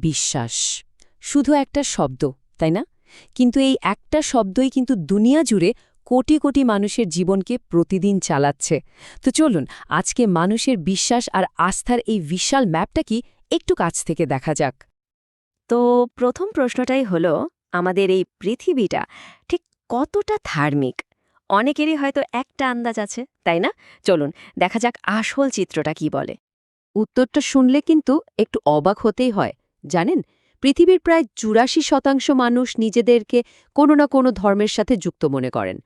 বিশ্বাস। শুধু একটা শব্দ, তাই না? কিন্তু এই একটা শব্দই কিন্তু দুনিয়া জুড়ে কোটি কোটি মানুষের জীবনকে প্রতিদিন চালাচ্ছে। তো চলুন, আজকে মানুষের বিশ্বাস আর আস্থার এই বিশাল ম্যাপটা কি একটু কাছ থেকে দেখা যাক। তো প্রথম প্রশ্নটাই হলো, আমাদের এই পৃথিবীটা ঠিক কতটা ধার্মিক? অনেকেরই হয়তো একটা আন্দাজ আছে, তাই না? চলুন, দেখা যাক আসল চিত্রটা কি বলে। উত্তরটা শুনলে কিন্তু একটু অবাক হতেই হয়। জানেন, পৃথিবীর প্রায় চুরাশি শতাংশ মানুষ নিজেদেরকে কোনো না কোনো ধর্মের সাথে যুক্ত মনে করেন।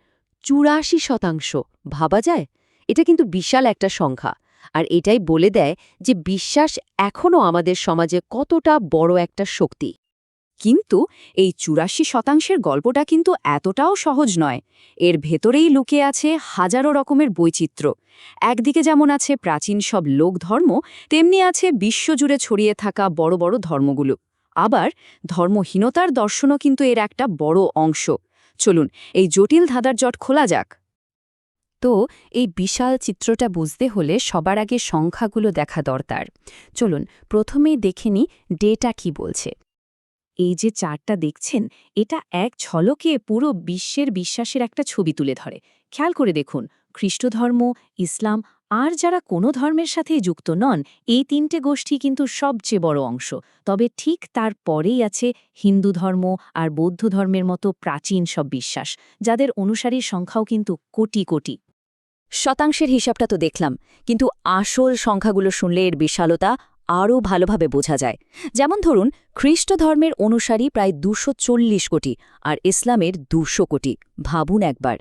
চুরাশি শতাংশ, ভাবা যায়? এটা কিন্তু বিশাল একটা সংখ্যা। আর এটাই বলে দেয় যে বিশ্বাস এখনও আমাদের সমাজে কতটা বড় একটা শক্তি। কিন্তু এই চুরাশি শতাংশের গল্পটা কিন্তু এতটাও সহজ নয়। এর ভেতরেই লুকিয়ে আছে হাজারো রকমের বৈচিত্র্য। একদিকে যেমন আছে প্রাচীন সব লোকধর্ম, তেমনি আছে বিশ্বজুড়ে ছড়িয়ে থাকা বড় বড় ধর্মগুলো। আবার ধর্মহীনতার দর্শনও কিন্তু এর একটা বড় অংশ। চলুন, এই জটিল ধাঁধার জট খোলা যাক। তো, এই বিশাল চিত্রটা বুঝতে হলে সবার আগে সংখ্যাগুলো দেখা দরকার। চলুন, প্রথমেই দেখে নি ডেটা কি বলছে। এই যে চারটা দেখছেন, এটা এক ঝলকে পুরো বিশ্বের বিশ্বাসের একটা ছবি তুলে ধরে। খেয়াল করে দেখুন, খ্রিস্টধর্ম, ইসলাম, আর যারা কোনো ধর্মের সাথে যুক্ত নন, এই তিনটে গোষ্ঠী কিন্তু সবচেয়ে বড় অংশ। তবে ঠিক তার পরেই আছে হিন্দু ধর্ম আর বৌদ্ধ ধর্মের মতো প্রাচীন সব বিশ্বাস, যাদের অনুসারীর সংখ্যাও কিন্তু কোটি কোটি। শতাংশের হিসাবটা তো দেখলাম, কিন্তু আসল সংখ্যাগুলো শুনলে এর বিশালতা আরও ভালোভাবে বোঝা যায়। যেমন ধরুন, খ্রিস্ট ধর্মের অনুসারী প্রায় দুশো কোটি আর ইসলামের দুশো কোটি। ভাবুন একবার।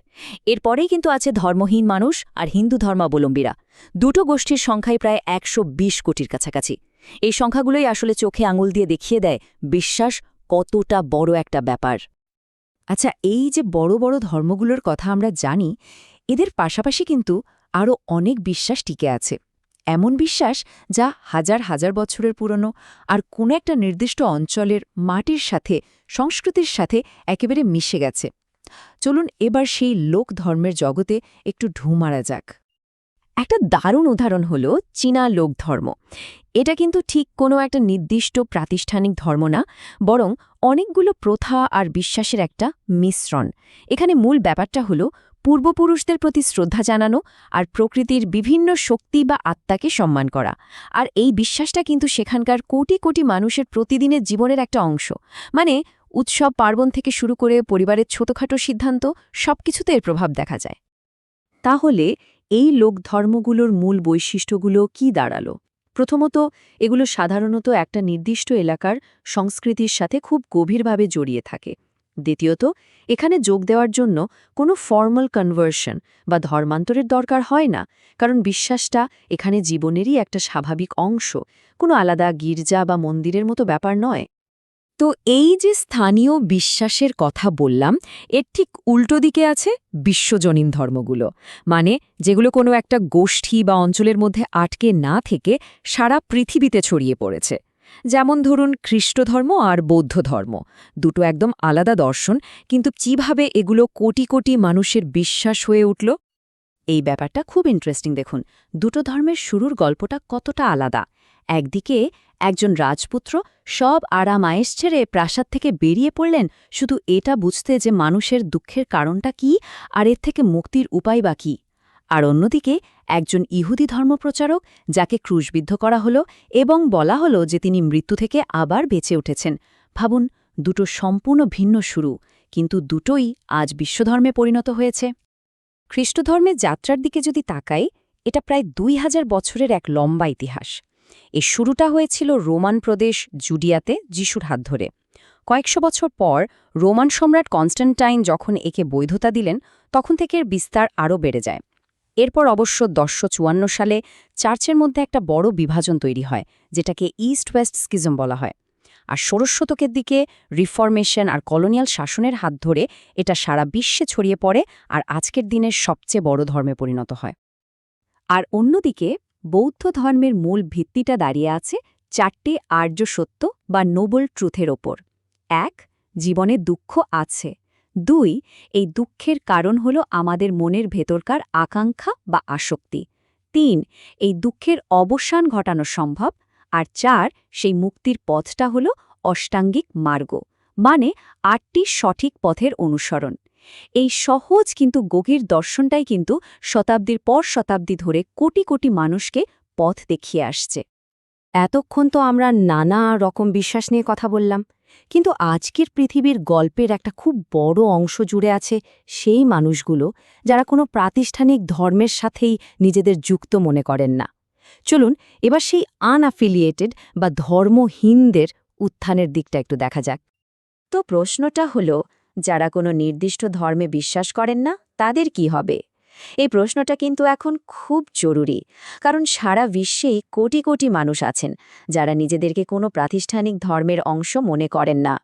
এরপরেই কিন্তু আছে ধর্মহীন মানুষ আর হিন্দু ধর্মাবলম্বীরা। দুটো গোষ্ঠীর সংখ্যাই প্রায় একশো বিশ কোটির কাছাকাছি। এই সংখ্যাগুলোই আসলে চোখে আঙুল দিয়ে দেখিয়ে দেয় বিশ্বাস কতটা বড় একটা ব্যাপার। আচ্ছা এই যে বড় বড় ধর্মগুলোর কথা আমরা জানি, এদের পাশাপাশি কিন্তু আরও অনেক বিশ্বাস টিকে আছে। এমন বিশ্বাস যা হাজার হাজার বছরের পুরনো আর কোনো একটা নির্দিষ্ট অঞ্চলের মাটির সাথে, সংস্কৃতির সাথে একেবারে মিশে গেছে। চলুন এবার সেই লোক ধর্মের জগতে একটু ঢু মারা যাক। একটা দারুণ উদাহরণ হল চীনা লোক ধর্ম এটা কিন্তু ঠিক কোনো একটা নির্দিষ্ট প্রাতিষ্ঠানিক ধর্ম না, বরং অনেকগুলো প্রথা আর বিশ্বাসের একটা মিশ্রণ। এখানে মূল ব্যাপারটা হল পূর্বপুরুষদের প্রতি শ্রদ্ধা জানানো আর প্রকৃতির বিভিন্ন শক্তি বা আত্মাকে সম্মান করা। আর এই বিশ্বাসটা কিন্তু সেখানকার কোটি কোটি মানুষের প্রতিদিনের জীবনের একটা অংশ। মানে উৎসব পার্বণ থেকে শুরু করে পরিবারের ছোটখাটো সিদ্ধান্ত সবকিছুতে এর প্রভাব দেখা যায়। তাহলে এই লোকধর্মগুলোর মূল বৈশিষ্ট্যগুলো কি দাঁড়াল? প্রথমত, এগুলো সাধারণত একটা নির্দিষ্ট এলাকার সংস্কৃতির সাথে খুব গভীরভাবে জড়িয়ে থাকে। দ্বিতীয়ত, এখানে যোগ দেওয়ার জন্য কোনো ফর্মাল কনভার্সন বা ধর্মান্তরের দরকার হয় না, কারণ বিশ্বাসটা এখানে জীবনেরই একটা স্বাভাবিক অংশ, কোনো আলাদা গির্জা বা মন্দিরের মতো ব্যাপার নয়। তো এই যে স্থানীয় বিশ্বাসের কথা বললাম, এর ঠিক উল্টো দিকে আছে বিশ্বজনীন ধর্মগুলো মানে যেগুলো কোনো একটা গোষ্ঠী বা অঞ্চলের মধ্যে আটকে না থেকে সারা পৃথিবীতে ছড়িয়ে পড়েছে। যেমন ধরুন খ্রিস্টধর্ম আর বৌদ্ধ ধর্ম দুটো একদম আলাদা দর্শন, কিন্তু কীভাবে এগুলো কোটি কোটি মানুষের বিশ্বাস হয়ে উঠল? এই ব্যাপারটা খুব ইন্টারেস্টিং দেখুন। দুটো ধর্মের শুরুর গল্পটা কতটা আলাদা। একদিকে একজন রাজপুত্র সব আরাম আয়েস ছেড়ে প্রাসাদ থেকে বেরিয়ে পড়লেন, শুধু এটা বুঝতে যে মানুষের দুঃখের কারণটা কি, আর এর থেকে মুক্তির উপায় বা কী। আর অন্যদিকে, একজন ইহুদি ধর্মপ্রচারক, যাকে ক্রুশবিদ্ধ করা হলো এবং বলা হলো যে তিনি মৃত্যু থেকে আবার বেঁচে উঠেছেন। ভাবুন, দুটো সম্পূর্ণ ভিন্ন শুরু, কিন্তু দুটোই আজ বিশ্বধর্মে পরিণত হয়েছে। খ্রিস্টধর্মের যাত্রার দিকে যদি তাকাই, এটা প্রায় দুই হাজার বছরের এক লম্বা ইতিহাস। এর শুরুটা হয়েছিল রোমান প্রদেশ জুডিয়াতে যিশুর হাত ধরে। কয়েকশো বছর পর, রোমান সম্রাট কনস্ট্যান্টাইন যখন একে বৈধতা দিলেন, তখন থেকে এর বিস্তার আরও বেড়ে যায়। এরপর অবশ্য দশশো সালে চার্চের মধ্যে একটা বড় বিভাজন তৈরি হয়, যেটাকে ইস্ট ওয়েস্ট স্কিজম বলা হয়। আর ষোড়শ শতকের দিকে রিফরমেশন আর কলোনিয়াল শাসনের হাত ধরে এটা সারা বিশ্বে ছড়িয়ে পড়ে আর আজকের দিনের সবচেয়ে বড় ধর্মে পরিণত হয়। আর অন্যদিকে বৌদ্ধ ধর্মের মূল ভিত্তিটা দাঁড়িয়ে আছে চারটে আর্য সত্য বা নোবেল ট্রুথের ওপর। এক, জীবনে দুঃখ আছে। দুই, এই দুঃখের কারণ হল আমাদের মনের ভেতরকার আকাঙ্ক্ষা বা আসক্তি। তিন, এই দুঃখের অবসান ঘটানো সম্ভব। আর চার, সেই মুক্তির পথটা হল অষ্টাঙ্গিক মার্গ মানে আটটি সঠিক পথের অনুসরণ। এই সহজ কিন্তু গভীর দর্শনটাই কিন্তু শতাব্দীর পর শতাব্দী ধরে কোটি কোটি মানুষকে পথ দেখিয়ে আসছে। এতক্ষণ তো আমরা নানা রকম বিশ্বাস নিয়ে কথা বললাম, কিন্তু আজকের পৃথিবীর গল্পের একটা খুব বড় অংশ জুড়ে আছে সেই মানুষগুলো যারা কোনো প্রাতিষ্ঠানিক ধর্মের সাথেই নিজেদের যুক্ত মনে করেন না। চলুন এবার সেই আনঅ্যাফিলিয়েটেড বা ধর্মহীনদের উত্থানের দিকটা একটু দেখা যাক। তো প্রশ্নটা হলো, যারা কোনো নির্দিষ্ট ধর্মে বিশ্বাস করেন না, তাদের কি হবে? এই প্রশ্নটা কিন্তু এখন খুব জরুরি, কারণ সারা বিশ্বেই কোটি কোটি মানুষ আছেন, যারা নিজেদেরকে কোনো প্রাতিষ্ঠানিক ধর্মের অংশ মনে করেন না।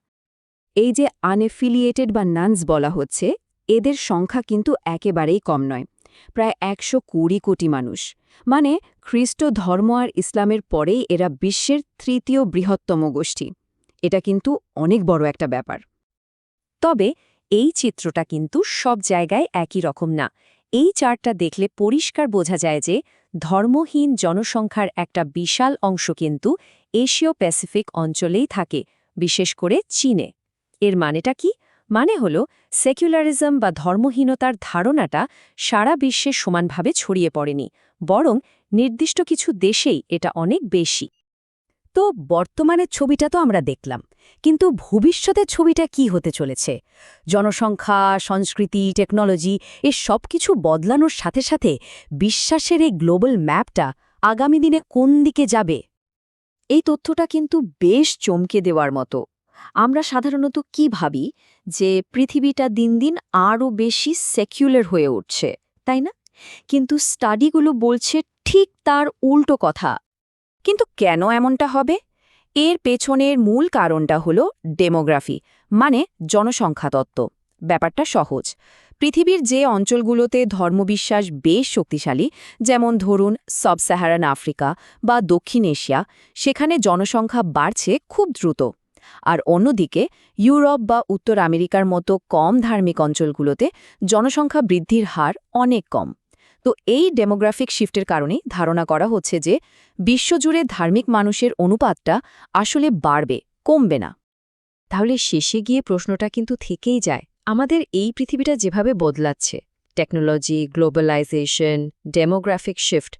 এই যে আনএফিলিয়েটেড বা নানস বলা হচ্ছে, এদের সংখ্যা কিন্তু একেবারেই কম নয়, প্রায় একশো কুড়ি কোটি মানুষ। মানে খ্রিস্ট ধর্ম আর ইসলামের পরেই এরা বিশ্বের তৃতীয় বৃহত্তম গোষ্ঠী। এটা কিন্তু অনেক বড় একটা ব্যাপার। তবে এই চিত্রটা কিন্তু সব জায়গায় একই রকম না এই চার্টটা দেখলে পরিষ্কার বোঝা যায় যে ধর্মহীন জনসংখ্যার একটা বিশাল অংশ কিন্তু এশীয় প্যাসিফিক অঞ্চলেই থাকে, বিশেষ করে চীনে। এর মানেটা কি? মানে হল সেকুলারিজম বা ধর্মহীনতার ধারণাটা সারা বিশ্বে সমানভাবে ছড়িয়ে পড়েনি, বরং নির্দিষ্ট কিছু দেশেই এটা অনেক বেশি। তো বর্তমানের ছবিটা তো আমরা দেখলাম, কিন্তু ভবিষ্যতের ছবিটা কি হতে চলেছে? জনসংখ্যা, সংস্কৃতি, টেকনোলজি, এ সব কিছু বদলানোর সাথে সাথে বিশ্বাসের এই গ্লোবাল ম্যাপটা আগামী দিনে কোন দিকে যাবে? এই তথ্যটা কিন্তু বেশ চমকে দেওয়ার মতো। আমরা সাধারণত কি ভাবি? যে পৃথিবীটা দিন দিন আরও বেশি সেকুলার হয়ে উঠছে, তাই না? কিন্তু স্টাডিগুলো বলছে ঠিক তার উল্টো কথা। কিন্তু কেন এমনটা হবে? এর পেছনের মূল কারণটা হল ডেমোগ্রাফি মানে জনসংখ্যা তত্ত্ব। ব্যাপারটা সহজ। পৃথিবীর যে অঞ্চলগুলোতে ধর্মবিশ্বাস বেশ শক্তিশালী, যেমন ধরুন সব সাহারান আফ্রিকা বা দক্ষিণ এশিয়া, সেখানে জনসংখ্যা বাড়ছে খুব দ্রুত। আর অন্যদিকে, ইউরোপ বা উত্তর আমেরিকার মতো কম ধার্মিক অঞ্চলগুলোতে জনসংখ্যা বৃদ্ধির হার অনেক কম। তো এই ডেমোগ্রাফিক শিফটের কারণে ধারণা করা হচ্ছে যে বিশ্বজুড়ে ধার্মিক মানুষের অনুপাতটা আসলে বাড়বে, কমবে না। তাহলে শেষে গিয়ে প্রশ্নটা কিন্তু থেকেই যায়, আমাদের এই পৃথিবীটা যেভাবে বদলাচ্ছে টেকনোলজি গ্লোবালাইজেশন ডেমোগ্রাফিক শিফট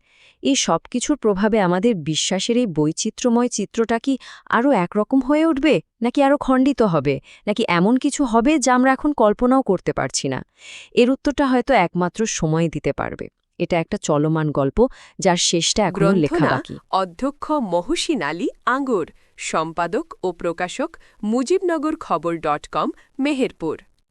এই সব কিছুর প্রভাবে আমাদের বিশ্বাসের এই বৈচিত্র্যময় চিত্রটা কি আরও একরকম হয়ে উঠবে? নাকি আরও খণ্ডিত হবে? নাকি এমন কিছু হবে যা আমরা এখন কল্পনাও করতে পারছি না? এর উত্তরটা হয়তো একমাত্র সময় দিতে পারবে। এটা একটা চলমান গল্প যার শেষটা এখনও লেখা বাকি। অধ্যক্ষ মহসিন আলী আঙ্গুর। সম্পাদক ও প্রকাশক মুজিবনগর খবর ডট কম মেহেরপুর।